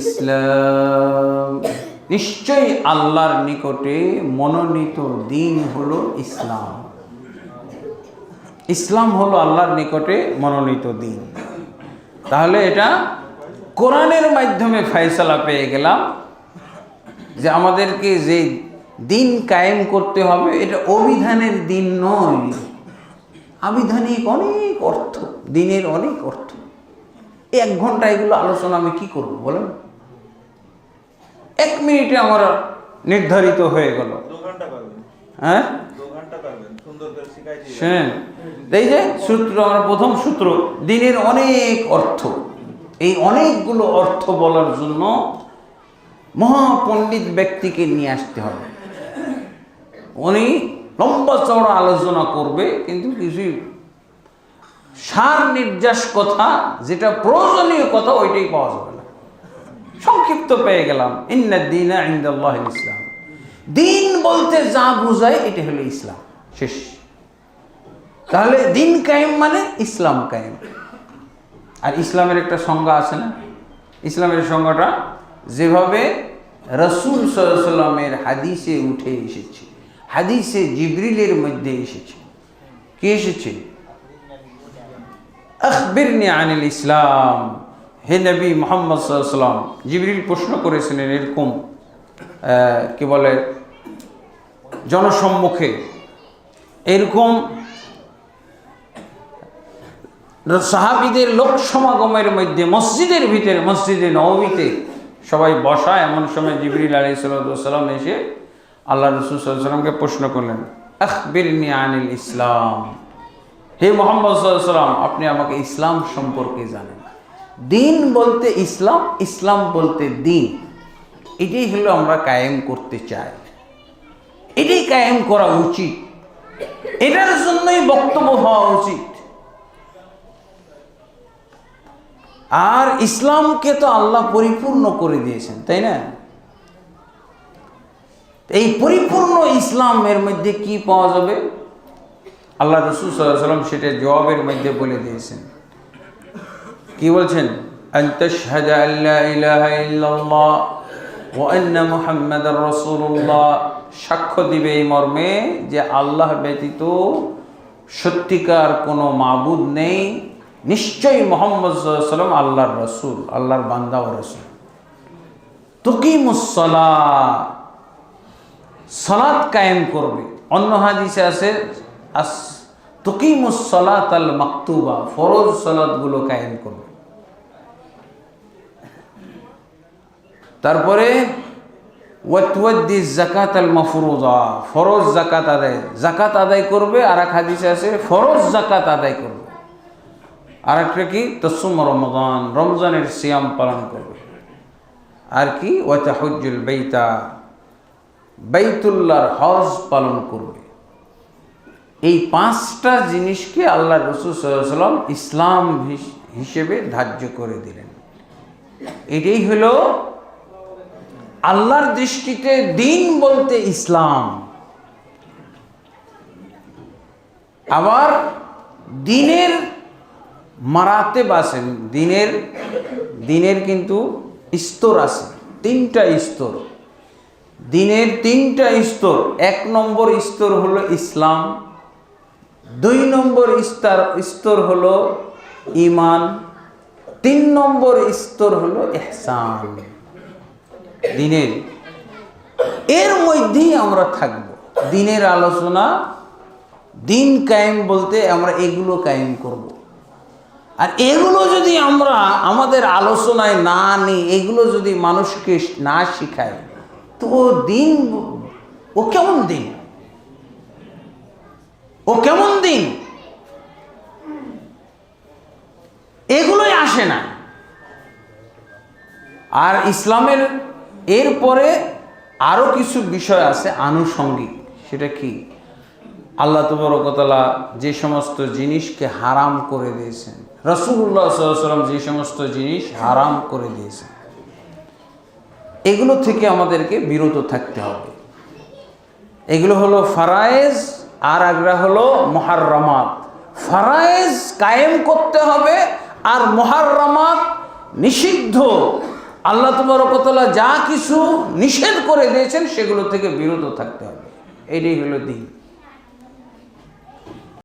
ইসলাম। আল্লাহর নিকটে মনোনীত দিন হলো ইসলাম। ইসলাম হলো আল্লাহর নিকটে মনোনীত দিন তাহলে এটা কোরআনের মাধ্যমে ফয়সালা পেয়ে গেলাম যে আমাদেরকে যে দিন কায়েম করতে হবে, এটা অভিধানের দিন নয়। আবিধানিক অনেক অর্থ দিনের অনেক অর্থ। এক ঘণ্টা এগুলো আলোচনা আমি কি করব বলেন? এক মিনিটে আমার নির্ধারিত হয়ে গেল। হ্যাঁ? এই যে সূত্র আমার প্রথম সূত্র দিনের অনেক অর্থ। এই অনেকগুলো অর্থ বলার জন্য মহাপণ্ডিত ব্যক্তিকে নিয়ে আসতে হবে। উনি লম্বা চওড়া আলোচনা করবে কিন্তু কিছু সার নির্যাস কথা, যেটা প্রয়োজনীয় কথা, ওইটাই পাওয়া যাবে না। সংক্ষিপ্ত পেয়ে গেলাম। ইসলাম। দিন বলতে যা বোঝায়, এটা হলো ইসলাম। শেষ। তাহলে দিন কায়েম মানে ইসলাম কায়েম। আর ইসলামের একটা সংজ্ঞা আছে না? ইসলামের সংজ্ঞাটা যেভাবে রসুল সাল্লামের হাদিসে উঠে এসেছে, হাদিসে জিবরিলের মধ্যে এসেছে। কে এসেছে? আখবিরনি আনিল ইসলাম। হে নবী মোহাম্মদ সাল্লাম জিবরিল প্রশ্ন করেছিলেন এরকম কি বলে, জনসম্মুখে। এরকম সাহাবিদের লোক সমাগমের মধ্যে, মসজিদের ভিতরে, মসজিদে নবমীতে সবাই বসা, এমন সময় জিবরিল আলী সাল্লাম এসে আল্লাহ রসুল সাল্লামকে প্রশ্ন করলেন, আখবিরনি আনিল ইসলাম। হে মোহাম্মদ সাল্লাম আপনি আমাকে ইসলাম সম্পর্কে জানেন। দিন বলতে ইসলাম ইসলাম বলতে দিন। এটাই হলো আমরা কায়েম করতে চাই। এটাই কায়েম করা উচিত। এটার জন্যই বক্তব্য হওয়া উচিত। আর ইসলামকে তো আল্লাহ পরিপূর্ণ করে দিয়েছেন, তাই না? এই পরিপূর্ণ ইসলামের মধ্যে কি পাওয়া যাবে? আল্লাহ রসুল সাল্লাহ সাল্লাম সেটা জবাবের মধ্যে বলে দিয়েছেন। কি বলছেন? আল্লাহ রসুল্লাহ সাক্ষ্য দিবে এই মর্মে যে আল্লাহ ব্যতীত সত্যিকার কোনো মাবুদ নেই। নিশ্চয়ই মোহাম্মদ সাল্লাম আল্লাহর রসুল, আল্লাহর বান্দা ও রসুল। তুকিমুসলা সালাত কায়েম করবে। অন্য হাদিসে আছে আস আল মাকতুবা, ফরজ সলাৎগুলো কায়েম করবে তারপরে, ওয়াতওয়াদ্দি জাকাত আল মাফরুজা, ফরজ জাকাত আদায় জাকাত আদায় করবে আর এক হাদিসে আছে, ফরজ জাকাত আদায় করবে। আর একটা কি? তসুম রমজান, রমজানের সিয়াম পালন করবে। আর কি? ওয়াতাহুজ্জুল বেইতা, বাইতুল্লাহর হজ পালন করবে। এই পাঁচটা জিনিসকে আল্লাহ রসুল সাল্লাম ইসলাম হিস- হিসেবে ধার্য করে দিলেন। এটাই হলো আল্লাহর দৃষ্টিতে দিন বলতে ইসলাম। আবার দিনের মারাতে বাসেন দিনের দিনের কিন্তু স্তর আছে, তিনটা স্তর দিনের তিনটা স্তর এক নম্বর স্তর হলো ইসলাম দুই নম্বর স্তর স্তর হলো ইমান তিন নম্বর স্তর হলো এহসান দিনের। এর মধ্যেই আমরা থাকব। দিনের আলোচনা, দিন কায়েম বলতে আমরা এগুলো কায়েম করব। আর এগুলো যদি আমরা আমাদের আলোচনায় না নিই, এগুলো যদি মানুষকে না শিখায়, তো দিন, ও কেমন দিন? ও কেমন দিন এগুলোই আসে না। আর ইসলামের এরপরে আরও কিছু বিষয় আছে আনুষঙ্গিক। সেটা কি? আল্লাহ তবরকতলা যে সমস্ত জিনিসকে হারাম করে দিয়েছেন। রসুল্লাহ সাল্লাম যে সমস্ত জিনিস হারাম করে দিয়েছেন। এগুলো থেকে আমাদেরকে বিরত থাকতে হবে। এগুলো হলো ফারায়েজ আর আগ্রা হলো মহারমাত ফারায়েজ কায়েম করতে হবে আর মহারমাত নিষিদ্ধ। আল্লাহ তবরকতলা যা কিছু নিষেধ করে দিয়েছেন সেগুলো থেকে বিরত থাকতে হবে। এটাই হলো দিন।